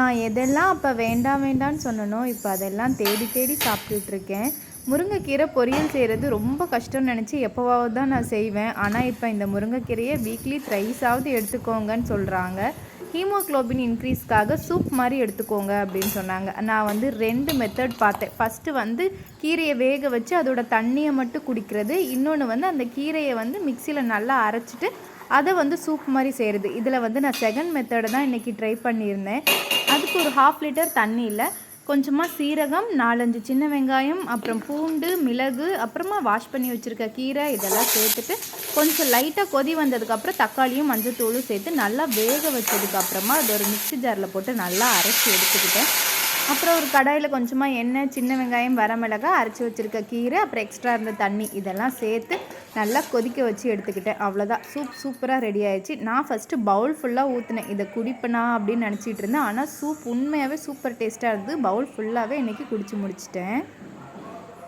நான் எதெல்லாம் அப்போ வேண்டாம் வேண்டாம்னு சொன்னனோ இப்போ அதெல்லாம் தேடி தேடி சாப்பிட்டுட்ருக்கேன். முருங்கைக்கீரை பொரியல் செய்கிறது ரொம்ப கஷ்டம்னு நினச்சி எப்போவாவது தான் நான் செய்வேன். ஆனால் இப்போ இந்த முருங்கைக்கீரையை வீக்லி த்ரைஸாவது எடுத்துக்கோங்கன்னு சொல்கிறாங்க ஹீமோக்ளோபின் இன்க்ரீஸ்க்காக சூப் மாதிரி எடுத்துக்கோங்க அப்படின்னு சொன்னாங்க. நான் வந்து ரெண்டு மெத்தட் பார்த்தேன். ஃபஸ்ட்டு வந்து கீரையை வேக வச்சு அதோட தண்ணியை மட்டும் குடிக்கிறது. இன்னொன்று வந்து அந்த கீரையை வந்து மிக்சியில் நல்லா அரைச்சிட்டு அதை வந்து சூப் மாதிரி செய்கிறது இதில் வந்து நான் செகண்ட் மெத்தடை தான் இன்றைக்கி ட்ரை பண்ணியிருந்தேன். அதுக்கு ஒரு ஹாஃப் லிட்டர் தண்ணியில் கொஞ்சமாக சீரகம் நாலஞ்சு சின்ன வெங்காயம் அப்புறம் பூண்டு மிளகு அப்புறமா வாஷ் பண்ணி வச்சுருக்க கீரை இதெல்லாம் சேர்த்துட்டு கொஞ்சம் லைட்டாக கொதி வந்ததுக்கப்புறம் தக்காளியும் மஞ்சத்தூளும் சேர்த்து நல்லா வேக வச்சதுக்கப்புறமா அது ஒரு மிக்ஸி ஜாரில் போட்டு நல்லா அரைச்சி எடுத்துக்கிட்டேன். அப்புறம் ஒரு கடாயில் கொஞ்சமாக எண்ணெய் சின்ன வெங்காயம் வரமிளகாய் அரைச்சி வச்சுருக்க கீரை அப்புறம் எக்ஸ்ட்ரா இருந்த தண்ணி இதெல்லாம் சேர்த்து நல்லா கொதிக்க வச்சு எடுத்துக்கிட்டேன். அவ்வளோதான் சூப் சூப்பராக ரெடி ஆயிடுச்சு. நான் ஃபஸ்ட்டு பவுல் ஃபுல்லாக ஊற்றினேன் இதை குடிப்பேனா அப்படின்னு நினச்சிட்டு இருந்தேன். ஆனால் சூப் உண்மையாகவே சூப்பர் டேஸ்ட்டாக இருந்தது. பவுல் ஃபுல்லாகவே இன்றைக்கி குடிச்சு முடிச்சிட்டேன்.